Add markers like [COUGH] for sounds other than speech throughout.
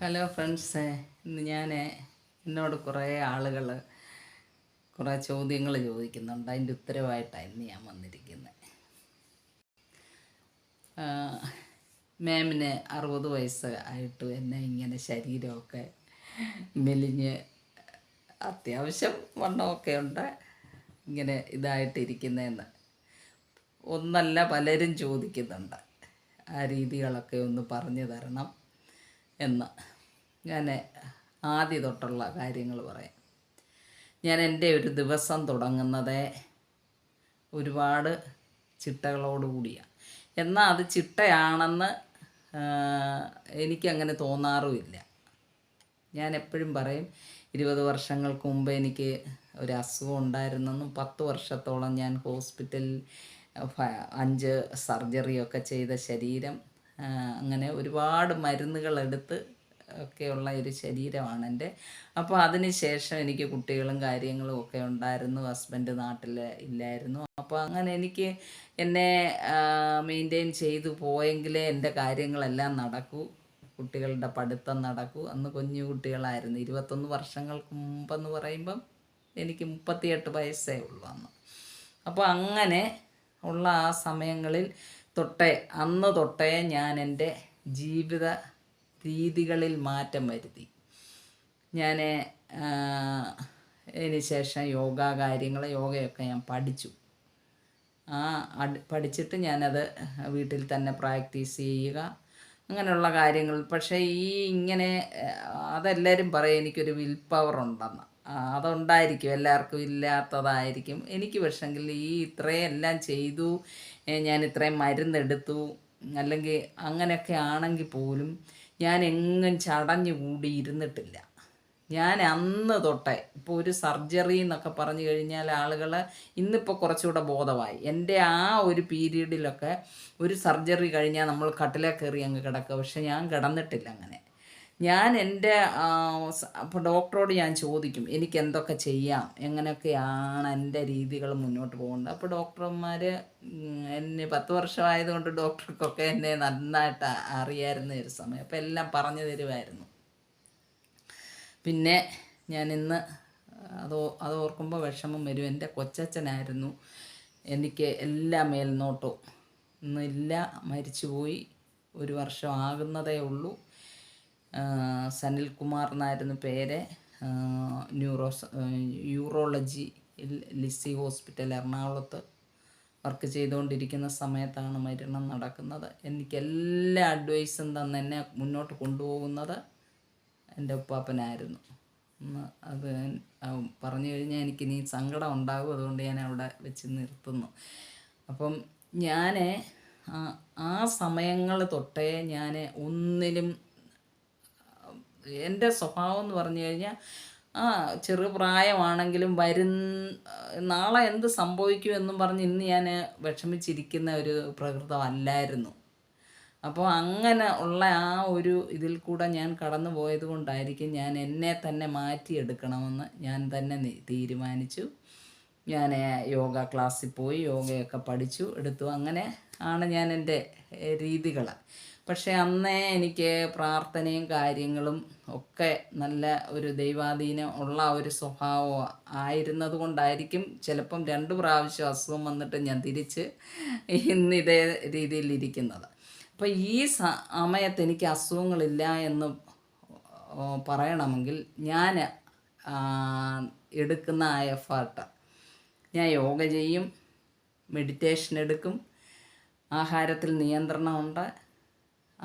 Hello friends ഇന്ന് ഞാൻ എന്നോട് കുറേ ആളുകൾ കുറേ ചോദ്യങ്ങൾ ചോദിക്കുന്നുണ്ട്. അതിന്റെ ഉത്തരവായിട്ടാണ് ഇന്ന് ഞാൻ വന്നിരിക്കുന്നത് മാമിന് അറുപത് വയസ്സ് ആയിട്ട് എന്നെ ഇങ്ങനെ ശരീരമൊക്കെ മെലിഞ്ഞ് അത്യാവശ്യം വണ്ണമൊക്കെ ഉണ്ട്. ഇങ്ങനെ ഇതായിട്ടിരിക്കുന്നതെന്ന് ഒന്നല്ല പലരും ചോദിക്കുന്നുണ്ട്. ആ രീതികളൊക്കെ ഒന്ന് പറഞ്ഞു തരണം. എന്ന് ഞാൻ ആദ്യ തൊട്ടുള്ള കാര്യങ്ങൾ പറയാം. ഞാൻ എന്റെ ഒരു ദിവസം തുടങ്ങുന്നത് ഒരുപാട് ചിട്ടകളോടുകൂടിയാണ് എന്നാൽ അത് ചിട്ടയാണെന്ന് എനിക്കങ്ങനെ തോന്നാറുമില്ല. ഞാൻ എപ്പോഴും പറയും ഇരുപത് വർഷങ്ങൾക്ക് മുമ്പ് എനിക്ക് ഒരു അസുഖം ഉണ്ടായിരുന്നെന്നും പത്ത് വർഷത്തോളം ഞാൻ ഹോസ്പിറ്റലിൽ അഞ്ച് സർജറിയൊക്കെ ചെയ്ത ശരീരം അങ്ങനെ ഒരുപാട് മരുന്നുകൾ എടുത്ത് ഒക്കെയുള്ള ഒരു ശരീരമാണ് എന്റെ. അപ്പോൾ അതിന് ശേഷം എനിക്ക് കുട്ടികളും കാര്യങ്ങളും ഒക്കെ ഉണ്ടായിരുന്നു. ഹസ്ബൻഡ് നാട്ടിൽ ഇല്ലായിരുന്നു. അപ്പോൾ അങ്ങനെ എനിക്ക് എന്നെ മെയിന്റെയിൻ ചെയ്തു പോയെങ്കിലേ എന്റെ കാര്യങ്ങളെല്ലാം നടക്കൂ. കുട്ടികളുടെ പഠിത്തം നടക്കൂ. അന്ന് കുഞ്ഞു കുട്ടികളായിരുന്നു. ഇരുപത്തൊന്ന് വർഷങ്ങൾക്ക് മുമ്പെന്ന് പറയുമ്പം എനിക്ക് മുപ്പത്തിയെട്ട് വയസ്സേ ഉള്ളൂ അന്ന്. അപ്പോൾ അങ്ങനെ ഉള്ള ആ സമയങ്ങളിൽ തൊട്ടേ അന്ന് തൊട്ടേ ഞാൻ എന്റെ ജീവിത രീതികളിൽ മാറ്റം വരുത്തി. ഞാൻ അതിന് ശേഷം യോഗ കാര്യങ്ങൾ യോഗയൊക്കെ ഞാൻ പഠിച്ചു. ആ പഠിച്ചിട്ട് ഞാനത് വീട്ടിൽ തന്നെ പ്രാക്ടീസ് ചെയ്യുക അങ്ങനെയുള്ള കാര്യങ്ങൾ. പക്ഷേ ഈ ഇങ്ങനെ അതെല്ലാവരും പറയും എനിക്കൊരു വിൽ പവർ ഉണ്ടെന്ന്. അതുണ്ടായിരിക്കും. എല്ലാവർക്കും ഇല്ലാത്തതായിരിക്കും. എനിക്ക് പക്ഷെങ്കിൽ ഈ ഇത്രയും എല്ലാം ചെയ്തു ഞാൻ ഇത്രയും മരുന്നെടുത്തു അല്ലെങ്കിൽ അങ്ങനെയൊക്കെ ആണെങ്കിൽ പോലും ഞാൻ എങ്ങും ചടഞ്ഞു കൂടി ഇരുന്നിട്ടില്ല. ഞാൻ അന്ന് തൊട്ടേ ഇപ്പോൾ ഒരു സർജറി എന്നൊക്കെ പറഞ്ഞു കഴിഞ്ഞാൽ ആളുകൾ ഇന്നിപ്പോൾ കുറച്ചുകൂടെ ബോധമായി എന്റെ ആ ഒരു പീരീഡിലൊക്കെ ഒരു സർജറി കഴിഞ്ഞാൽ നമ്മൾ കട്ടിലേ കയറി അങ്ങ് കിടക്കുക. പക്ഷെ ഞാൻ കിടന്നിട്ടില്ല അങ്ങനെ. ഞാൻ എന്റെ ഡോക്ടറോട് ഞാൻ ചോദിക്കും എനിക്ക് എന്തൊക്കെ ചെയ്യാം? എങ്ങനെയൊക്കെയാണ് എന്റെ രീതികൾ മുന്നോട്ട് പോകുന്നത് അപ്പോൾ ഡോക്ടർമാർ എന്നെ പത്ത് വർഷമായതുകൊണ്ട് ഡോക്ടർക്കൊക്കെ എന്നെ നന്നായിട്ട് അറിയായിരുന്ന ഒരു സമയം. അപ്പോൾ എല്ലാം പറഞ്ഞു തരുമായിരുന്നു. പിന്നെ ഞാൻ ഇന്ന് അതോ അത് ഓർക്കുമ്പോൾ വിഷമം വരും. എന്റെ കൊച്ചച്ഛനായിരുന്നു. എനിക്ക് എല്ലാ മേൽനോട്ടവും ഇന്നില്ല മരിച്ചുപോയി. ഒരു വർഷം ആകുന്നതേ ഉള്ളൂ. സനിൽകുമാർ എന്നായിരുന്നു പേര്. ന്യൂറോ യൂറോളജി ലിസി ഹോസ്പിറ്റൽ എറണാകുളത്ത് വർക്ക് ചെയ്തുകൊണ്ടിരിക്കുന്ന സമയത്താണ് മരണം നടക്കുന്നത്. എനിക്ക് എല്ലാ അഡ്വൈസും തന്ന് എന്നെ മുന്നോട്ട് കൊണ്ടുപോകുന്നത് എന്റെ ഉപ്പാപ്പനായിരുന്നു. അത് പറഞ്ഞു കഴിഞ്ഞാൽ എനിക്ക് ഇനി സങ്കടം ഉണ്ടാകും. അതുകൊണ്ട് ഞാൻ അവിടെ വെച്ച് നിർത്തുന്നു. അപ്പം ഞാൻ ആ സമയങ്ങൾ തൊട്ടേ ഞാൻ ഒന്നിലും എന്റെ സ്വഭാവം എന്ന് പറഞ്ഞു കഴിഞ്ഞാൽ ആ ചെറുപ്രായമാണെങ്കിലും വരുന്ന നാളെ എന്ത് സംഭവിക്കുമെന്നും പറഞ്ഞ് ഇന്ന് ഞാൻ വിഷമിച്ചിരിക്കുന്ന ഒരു പ്രകൃതമല്ലായിരുന്നു. അപ്പോൾ അങ്ങനെ ഉള്ള ആ ഒരു ഇതിൽ കൂടെ ഞാൻ കടന്നു പോയത് കൊണ്ടായിരിക്കും ഞാൻ എന്നെ തന്നെ മാറ്റിയെടുക്കണമെന്ന് ഞാൻ തന്നെ തീരുമാനിച്ചു. ഞാൻ യോഗ ക്ലാസ്സിൽ പോയി യോഗയൊക്കെ പഠിച്ചു എടുത്തു. അങ്ങനെ ആണ് ഞാൻ എന്റെ രീതികൾ പക്ഷേ അന്നേ എനിക്ക് പ്രാർത്ഥനയും കാര്യങ്ങളും ഒക്കെ നല്ല ഒരു ദൈവാധീനം ഉള്ള ഒരു സ്വഭാവം ആയിരുന്നത് കൊണ്ടായിരിക്കും ചിലപ്പം രണ്ട് പ്രാവശ്യം അസുഖം വന്നിട്ട് ഞാൻ തിരിച്ച് ഇന്ന് ഇതേ രീതിയിൽ ഇരിക്കുന്നത്. അപ്പോൾ ഈ സമയത്ത് എനിക്ക് അസുഖങ്ങളില്ല എന്ന് പറയണമെങ്കിൽ ഞാൻ എടുക്കുന്ന ആ എഫേർട്ട് ഞാൻ യോഗ ചെയ്യും മെഡിറ്റേഷൻ എടുക്കും ആഹാരത്തിൽ നിയന്ത്രണമുണ്ട്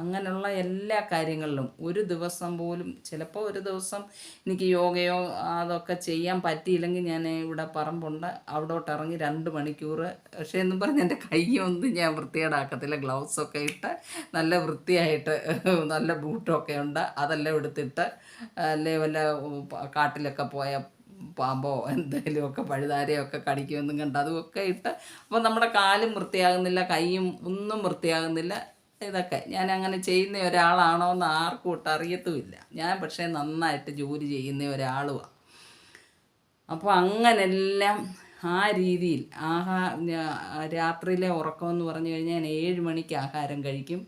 അങ്ങനെയുള്ള എല്ലാ കാര്യങ്ങളിലും ഒരു ദിവസം പോലും ചിലപ്പോൾ ഒരു ദിവസം എനിക്ക് യോഗയോ അതൊക്കെ ചെയ്യാൻ പറ്റിയില്ലെങ്കിൽ ഞാൻ ഇവിടെ പറമ്പുണ്ട്. അവിടോട്ട് ഇറങ്ങി രണ്ട് മണിക്കൂർ. പക്ഷേ എന്നും പറഞ്ഞ് എന്റെ കൈയൊന്നും ഞാൻ വൃത്തികേടാക്കത്തില്ല. ഗ്ലൗസൊക്കെ ഇട്ട് നല്ല വൃത്തിയായിട്ട് നല്ല ബൂട്ടൊക്കെ ഉണ്ട്. അതെല്ലാം എടുത്തിട്ട് അല്ലെ വല്ല കാട്ടിലൊക്കെ പോയ പാമ്പോ എന്തെങ്കിലുമൊക്കെ പഴുതാരയൊക്കെ കടിക്കുമെന്നും കണ്ട് അതുമൊക്കെ ഇട്ട് അപ്പോൾ നമ്മുടെ കാലും വൃത്തിയാകുന്നില്ല കൈയും ഒന്നും വൃത്തിയാകുന്നില്ല. ഇതൊക്കെ. ഞാൻ അങ്ങനെ ചെയ്യുന്ന ഒരാളാണോ എന്ന് ആർക്കും ഒട്ടും അറിയത്തുമില്ല. ഞാൻ പക്ഷേ നന്നായിട്ട് ജോലി ചെയ്യുന്ന ഒരാളുമാണ് അപ്പോൾ അങ്ങനെല്ലാം ആ രീതിയിൽ ആഹാ രാത്രിയിലെ ഉറക്കം എന്ന് പറഞ്ഞു കഴിഞ്ഞാൽ ഞാൻ ഏഴ് മണിക്ക് ആഹാരം കഴിക്കും.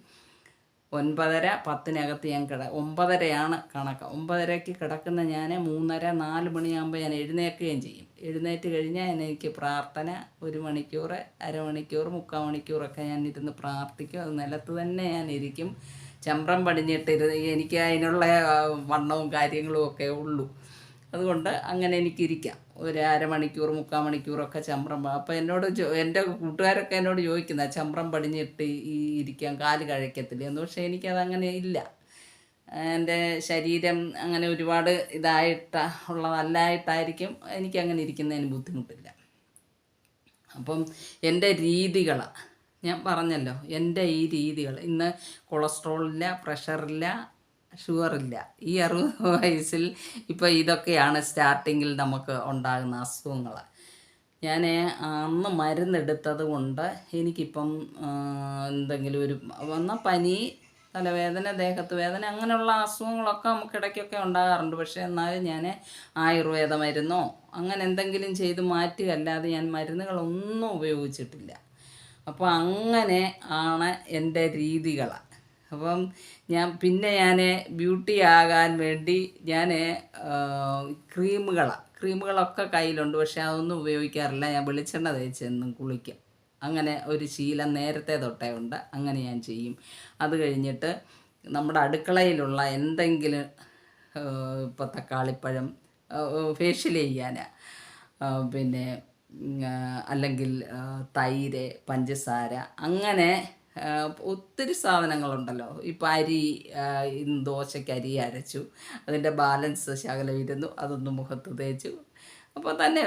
ഒൻപതര പത്തിനകത്ത് ഞാൻ കിട ഒമ്പതരയാണ് കണക്ക്. ഒമ്പതരയ്ക്ക് കിടക്കുന്ന ഞാൻ മൂന്നര നാല് മണിയാകുമ്പോൾ ഞാൻ എഴുന്നേൽക്കുകയും ചെയ്യും. എഴുന്നേറ്റ് കഴിഞ്ഞാൽ എനിക്ക് പ്രാർത്ഥന ഒരു മണിക്കൂർ അരമണിക്കൂർ മുക്കാൽ മണിക്കൂറൊക്കെ ഞാൻ ഇരുന്ന് പ്രാർത്ഥിക്കും. അത് നിലത്ത് തന്നെ ഞാൻ ഇരിക്കും. ചമ്രം പടിഞ്ഞിട്ടിരുന്ന് എനിക്ക് അതിനുള്ള വണ്ണവും കാര്യങ്ങളും ഒക്കെ ഉള്ളൂ. അതുകൊണ്ട് അങ്ങനെ എനിക്കിരിക്കാം. ഒരു അരമണിക്കൂർ മുക്കാൽ മണിക്കൂറൊക്കെ ചമ്രം അപ്പോൾ എന്നോട് എന്റെ കൂട്ടുകാരൊക്കെ എന്നോട് ചോദിക്കുന്ന ചമ്രം പടിഞ്ഞിട്ട് ഈ ഇരിക്കാൻ കാൽ കഴിക്കത്തില്ല എന്ന്. പക്ഷേ എനിക്കതങ്ങനെ ഇല്ല. എന്റെ ശരീരം അങ്ങനെ ഒരുപാട് ഇതായിട്ട് ഉള്ളതല്ലായിട്ടായിരിക്കും എനിക്കങ്ങനെ ഇരിക്കുന്നതിന് ബുദ്ധിമുട്ടില്ല. അപ്പം എന്റെ രീതികൾ ഞാൻ പറഞ്ഞല്ലോ എന്റെ ഈ രീതികൾ ഇന്ന് കൊളസ്ട്രോളില്ല പ്രഷറില്ല ഷുഗറില്ല ഈ അറുപത് [LAUGHS] വയസ്സിൽ ഇപ്പോൾ ഇതൊക്കെയാണ് സ്റ്റാർട്ടിങ്ങിൽ നമുക്ക് ഉണ്ടാകുന്ന അസുഖങ്ങൾ ഞാൻ അന്ന് മരുന്നെടുത്തത് കൊണ്ട് എനിക്കിപ്പം എന്തെങ്കിലും ഒരു വന്ന പനി തലവേദന ദേഹത്ത് വേദന അങ്ങനെയുള്ള അസുഖങ്ങളൊക്കെ നമുക്ക് ഇടയ്ക്കൊക്കെ ഉണ്ടാകാറുണ്ട്. പക്ഷേ എന്നാലും ഞാൻ ആയുർവേദ മരുന്നോ അങ്ങനെ എന്തെങ്കിലും ചെയ്ത് മാറ്റുകയല്ലാതെ ഞാൻ മരുന്നുകളൊന്നും ഉപയോഗിച്ചിട്ടില്ല. അപ്പോൾ അങ്ങനെ ആണ് എന്റെ രീതികൾ അപ്പം ഞാൻ പിന്നെ ഞാൻ ബ്യൂട്ടി ആകാൻ വേണ്ടി ഞാൻ ക്രീമുകളാണ് ക്രീമുകളൊക്കെ കയ്യിലുണ്ട് പക്ഷെ അതൊന്നും ഉപയോഗിക്കാറില്ല. ഞാൻ വെളിച്ചെണ്ണ തേച്ച് എന്നും കുളിക്കും. അങ്ങനെ ഒരു ശീലം നേരത്തെ തൊട്ടേ ഉണ്ട്. അങ്ങനെ ഞാൻ ചെയ്യും. അത് കഴിഞ്ഞിട്ട് നമ്മുടെ അടുക്കളയിലുള്ള എന്തെങ്കിലും ഇപ്പോൾ തക്കാളിപ്പഴം ഫേഷ്യൽ ചെയ്യാൻ പിന്നെ അല്ലെങ്കിൽ തൈര് പഞ്ചസാര അങ്ങനെ ഒത്തിരി സാധനങ്ങളുണ്ടല്ലോ. ഇപ്പം അരി ദോശയ്ക്ക് അരി അരച്ചു അതിന്റെ ബാലൻസ് ശകലം ഇരുന്നു അതൊന്ന് മുഖത്ത് തേച്ചു. അപ്പോൾ തന്നെ